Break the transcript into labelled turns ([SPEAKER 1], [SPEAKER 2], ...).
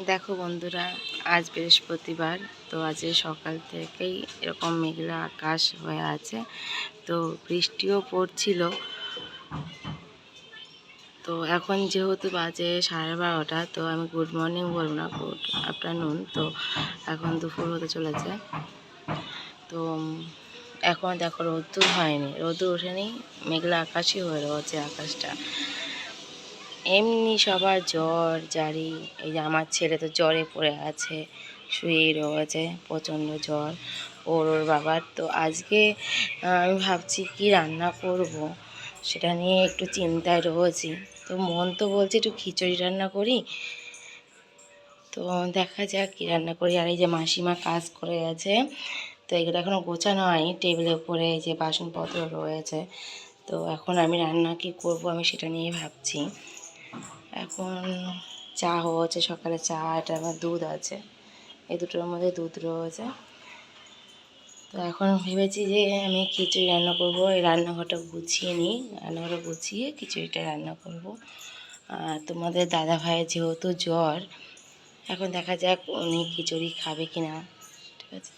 [SPEAKER 1] দেখো বন্ধুরা, আজ বৃহস্পতিবার, তো আজ সকাল থেকেই এরকম মেঘলা আকাশ হয়ে আছে, তো বৃষ্টিও পড়ছিল। তো এখন যেহেতু বাজে সাড়ে বারোটা, তো আমি গুড মর্নিং বলব না গুড আফটারনুন তো এখন দুপুর হতে চলেছে। তো এখন দেখো রোদ্দুর হয়নি, রোদ্দুর ওঠেনি, মেঘলা আকাশই হয়ে রয়েছে আকাশটা। এমনি সবার জ্বর, জারি। এই যে আমার ছেলে তো জ্বরে পড়ে আছে, শুয়েই রয়েছে, প্রচণ্ড জ্বর। ওর ওর বাবার তো আজকে আমি ভাবছি কি রান্না করব, সেটা নিয়ে একটু চিন্তায় রয়েছি। তো মন তো বলছে একটু খিচুড়ি রান্না করি। তো দেখা যাক কী রান্না করি। আর এই যে মাসিমা কাজ করে আছে তো এগুলো এখনও গোছানো হয়নি। টেবিলের উপরে এই যে বাসনপত্র রয়েছে, তো এখন আমি রান্না কি করব আমি সেটা নিয়ে ভাবছি। এখন চা হচ্ছে, সকালে চা, এটা আমার দুধ আছে। এই দুটোর মধ্যে দুধ রয়েছে। তো এখন ভেবেছি যে আমি খিচুড়ি রান্না করব। এই রান্নাঘরটা গুছিয়ে নিই। রান্নাঘরটা গুছিয়ে খিচুড়িটা রান্না করব। আর তোমাদের দাদা ভাইয়ের যেহেতু জ্বর, এখন দেখা যাক উনি খিচুড়ি খাবে কি না ঠিক আছে?